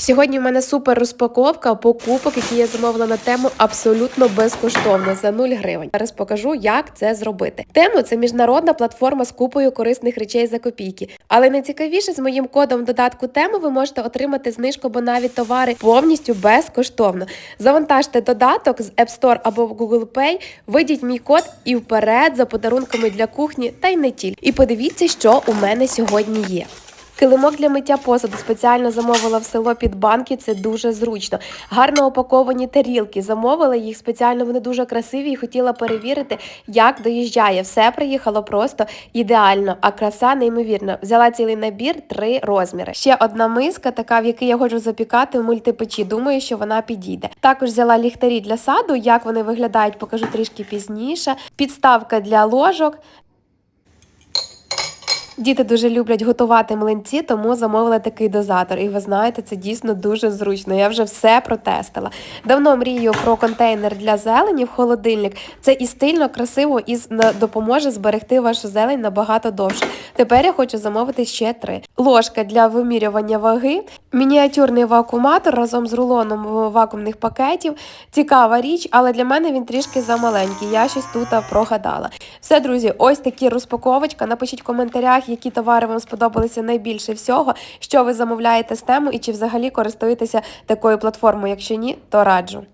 Сьогодні в мене супер розпаковка покупок, які я замовила на тему абсолютно безкоштовно за 0 гривень. Зараз покажу, як це зробити. Тему це міжнародна платформа з купою корисних речей за копійки. Але найцікавіше з моїм кодом додатку тему ви можете отримати знижку або навіть товари повністю безкоштовно. Завантажте додаток з App Store або Google Play, введіть мій код і вперед за подарунками для кухні та й не тільки. І подивіться, що у мене сьогодні є. Килимок для миття посуду спеціально замовила в село під банки. Це дуже зручно. Гарно упаковані тарілки. Замовила їх спеціально. Вони дуже красиві і хотіла перевірити, як доїжджає. Все приїхало просто ідеально, а краса неймовірна. Взяла цілий набір, три розміри. Ще одна миска, така в якій я хочу запікати в мультипечі. Думаю, що вона підійде. Також взяла ліхтарі для саду. Як вони виглядають, покажу трішки пізніше. Підставка для ложок. Діти дуже люблять готувати млинці, тому замовила такий дозатор. І ви знаєте, це дійсно дуже зручно. Я вже все протестила. Давно мрію про контейнер для зелені в холодильник. Це і стильно, красиво, і допоможе зберегти вашу зелень набагато довше. Тепер я хочу замовити ще три. Ложка для вимірювання ваги, мініатюрний вакууматор разом з рулоном вакуумних пакетів. Цікава річ, але для мене він трішки замаленький. Я щось тут прогадала. Все, друзі, ось такі розпаковочка. Напишіть в коментарях, які товари вам сподобалися найбільше всього, що ви замовляєте з тему і чи взагалі користуєтеся такою платформою. Якщо ні, то раджу.